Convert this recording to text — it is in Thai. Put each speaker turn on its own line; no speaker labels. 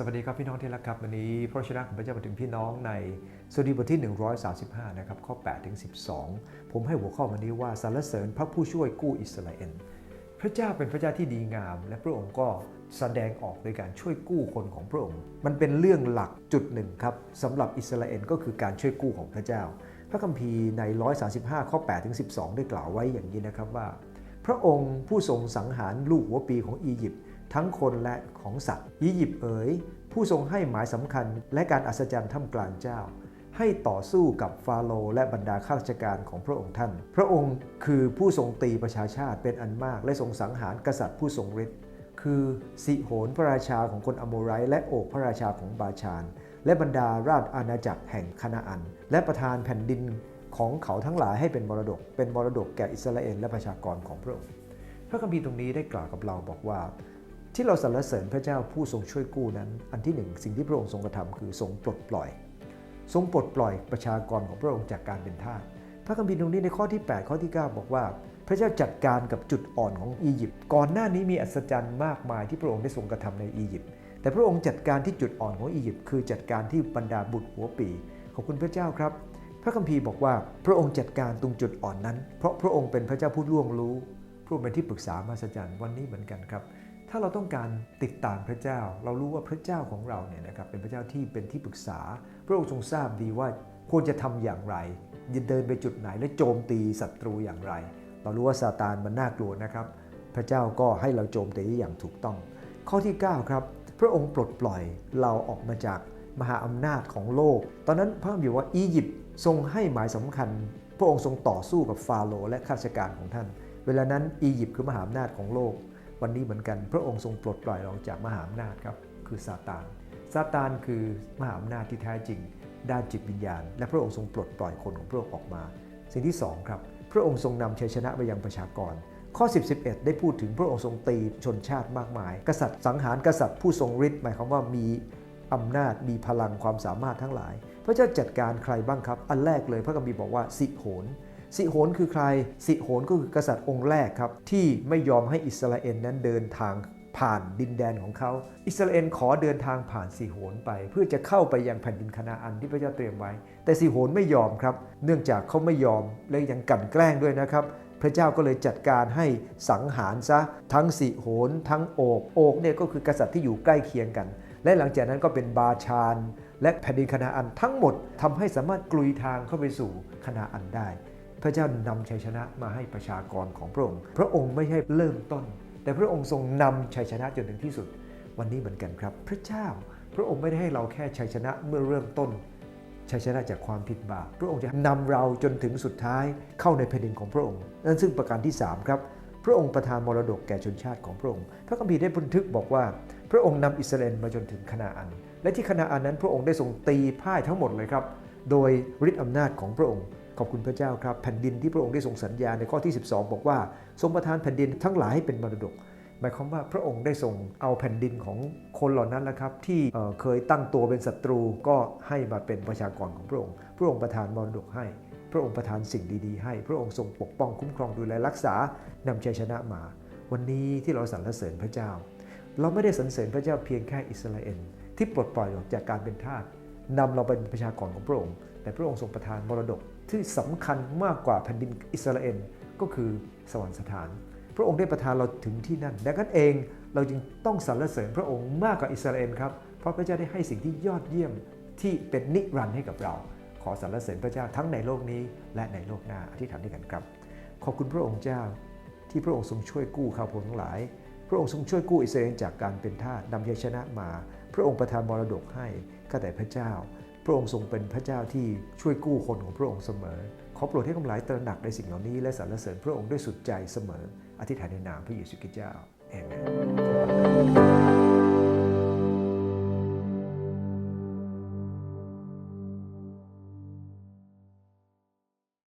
สวัสดีครับพี่น้องที่รักครับวันนี้พระชนะของพระเจ้ามาถึงพี่น้องในสดีบทที่ 135 นะครับข้อ8ถึง12 ผมให้หัวข้อวันนี้ว่าสรรเสริญพระผู้ช่วยกู้อิสราเอลพระเจ้าเป็นพระเจ้าที่ดีงาม และพระองค์ก็แสดงออกโดยการช่วยกู้คนของพระองค์ มันเป็นเรื่องหลักจุดหนึ่งครับสำหรับอิสราเอลก็คือการช่วยกู้ของพระเจ้า พระคัมภีร์ใน 135 ข้อ8ถึง12 ได้กล่าวไว้อย่างนี้นะครับว่า พระองค์ผู้ทรงสังหารลูกหัวปีของอียิปต์ทั้งคนและของสัตว์ อียิปต์เอ๋ยผู้ทรงให้หมายสำคัญและการอัศจรรย์ท่ามกลางเจ้า ให้ต่อสู้กับฟาโรห์และบรรดาข้าราชการของพระองค์ท่าน พระองค์คือผู้ทรงตีประชาชาติเป็นอันมาก และทรงสังหารกษัตริย์ผู้ทรงฤทธิ์คือสิโหนพระราชาของคนอโมไรและโอกพระราชาของบาชาน และบรรดาราชอาณาจักรแห่งคณาอัน และประธานแผ่นดิน ของเขาทั้งหลายให้เป็นมรดก เป็นมรดกแก่อิสราเอลและประชากรของพระองค์พระคัมภีร์ตรงนี้ได้กล่าวกับเราบอกว่า ที่เราสรรเสริญพระเจ้าผู้ทรงช่วยกู้นั้น อันที่หนึ่งสิ่งที่พระองค์ทรงกระทำคือทรงปลดปล่อย ทรงปลดปล่อยประชากรของพระองค์จากการเป็นทาสพระคัมภีร์ตรงนี้ในข้อที่ 8 ข้อที่ 9 บอกว่า พระเจ้าจัดการกับจุดอ่อนของอียิปต์ก่อนหน้านี้มีอัศจรรย์มากมายที่พระองค์ได้ทรงกระทำในอียิปต์แต่พระองค์จัดการที่จุดอ่อนของอียิปต์คือจัดการที่บรรดาบุตรหัวปีขอบคุณพระเจ้าครับ ระคัมภีร์บอกว่าพระองค์จัดการตรงจุดอ่อนนั้น เพราะพระองค์เป็นพระเจ้าผู้ล่วงรู้พระองค์เป็นที่ปรึกษามหัศจรรย์วันนี้เหมือนกันครับ ถ้าเราต้องการติดตามพระเจ้า เรารู้ว่าพระเจ้าของเราเนี่ยนะครับเป็นพระเจ้าที่เป็นที่ปรึกษา พระองค์ทรงทราบดีว่าควรจะทำอย่างไรจะเดินไปจุดไหนและโจมตีศัตรูอย่างไร เรารู้ว่าซาตานมันน่ากลัวนะครับ พระเจ้าก็ให้เราโจมตีอย่างถูกต้อง ข้อที่ 9 ครับ พระองค์ปลดปล่อยเราออกมาจาก มหาอำนาจของโลก ตอนนั้นพระคัมภีร์ว่าอียิปต์ทรงให้หมายสำคัญ พระองค์ทรงต่อสู้กับฟาโรห์และข้าราชการของท่าน เวลานั้นอียิปต์คือมหาอำนาจของโลก วันนี้เหมือนกัน พระองค์ทรงปลดปล่อยเราจากมหาอำนาจครับคือซาตานซาตานคือมหาอำนาจที่แท้จริง ด้านจิตวิญญาณ และพระองค์ทรงปลดปล่อยคนของพระองค์ออกมา สิ่งที่สองครับพระองค์ทรงนำชัยชนะไปยังประชากร ข้อ 10 11 ได้พูดถึงพระองค์ทรงตีชนชาติมากมาย กษัตริย์สังหารกษัตริย์ผู้ทรงฤทธิ์หมายความว่ามี อำนาจมีพลังความสามารถทั้งหลาย พระเจ้าจัดการใครบ้างครับ อันแรกเลยพระคัมภีร์บอกว่าสิโหนสิโหนคือใคร สิโหนก็คือกษัตริย์องค์แรกครับ ที่ไม่ยอมให้อิสราเอลนั้นเดินทางผ่านดินแดนของเขา อิสราเอลขอเดินทางผ่านสิโหนไป เพื่อจะเข้าไปยังแผ่นดินคานาอันที่พระเจ้าเตรียมไว้ แต่สิโหนไม่ยอมครับ เนื่องจากเขาไม่ยอมและยังกั่นแกล้งด้วยนะครับ พระเจ้าก็เลยจัดการให้สังหารซะทั้งสิโหนทั้งโอกโอกเนี่ยก็คือกษัตริย์ที่อยู่ใกล้เคียงกัน และหลังจากนั้นก็เป็นบาชาน และแผ่นดินคานาอันทั้งหมดทำให้สามารถกลุยทางเข้าไปสู่คานาอันได้ พระเจ้านำชัยชนะมาให้ประชากรของพระองค์ พระองค์ไม่ใช่เริ่มต้น แต่พระองค์ทรงนำชัยชนะจนถึงที่สุด วันนี้เหมือนกันครับ พระเจ้า พระองค์ไม่ได้ให้เราแค่ชัยชนะเมื่อเริ่มต้นชัยชนะจากความผิดบาป พระองค์จะนำเราจนถึงสุดท้ายเข้าในแผ่นดินของพระองค์ นั่นซึ่งประการที่ 3 ครับ พระองค์ประทานมรดกแก่ชนชาติของพระองค์ พระคัมภีร์ได้บันทึกบอกว่า พระองค์นำอิสราเอลมาจนถึงคณาอัน และที่คณาอันนั้นพระองค์ได้ทรงตีพ่ายทั้งหมดเลยครับ โดยฤทธิอำนาจของพระองค์ ขอบคุณพระเจ้าครับ แผ่นดินที่พระองค์ได้ทรงสัญญาในข้อที่ 12 บอกว่าทรงประทานแผ่นดินทั้งหลายให้เป็นมรดก หมายความว่าพระองค์ได้ทรงเอาแผ่นดินของคนเหล่านั้นนะครับที่เเคยตั้งตัวเป็นศัตรูก็ให้มาเป็นประชากรของพระองค์ พระองค์ประทานมรดกให้พระองค์ประทานสิ่งดีๆ ให้ พระองค์ทรงปกป้องคุ้มครองดูแลรักษานำชัยชนะมา วันนี้ที่เราสรรเสริญพระเจ้า เราไม่ได้สรรเสริญพระเจ้าเพียงแค่อิสราเอลที่ปลดปล่อยออกจากการเป็นทาสนำเราเป็นประชากรของพระองค์ แต่พระองค์ทรงประทานมรดกที่สำคัญมากกว่าแผ่นดินอิสราเอลก็คือสวรรคสถาน พระองค์ได้ประทานเราถึงที่นั่นดังนั้นเองเราจึงต้องสรรเสริญพระองค์มากกว่าอิสราเอลครับเพราะพระเจ้าได้ให้สิ่งที่ยอดเยี่ยมที่เป็นนิรันดร์ให้กับเรา ขอสรรเสริญพระเจ้าทั้งในโลกนี้ และในโลกหน้าอธิษฐานด้วยกันครับ ขอบคุณพระองค์เจ้า ที่พระองค์ทรงช่วยกู้ข้าพงทั้งหลาย พระองค์ทรงช่วยกู้อิสราเอลจากการเป็นทาสนำชัยชนะมา พระองค์ประทานมรดกให้ข้าแต่พระเจ้า พระองค์ทรงเป็นพระเจ้าที่ช่วยกู้คนของพระองค์เสมอ ขอโปรดให้กำหลายตระหนักในสิ่งเหล่านี้และสรรเสริญพระองค์ด้วยสุดใจเสมอ อธิษฐานในนามพระเยซูคริสต์เจ้าเอเมน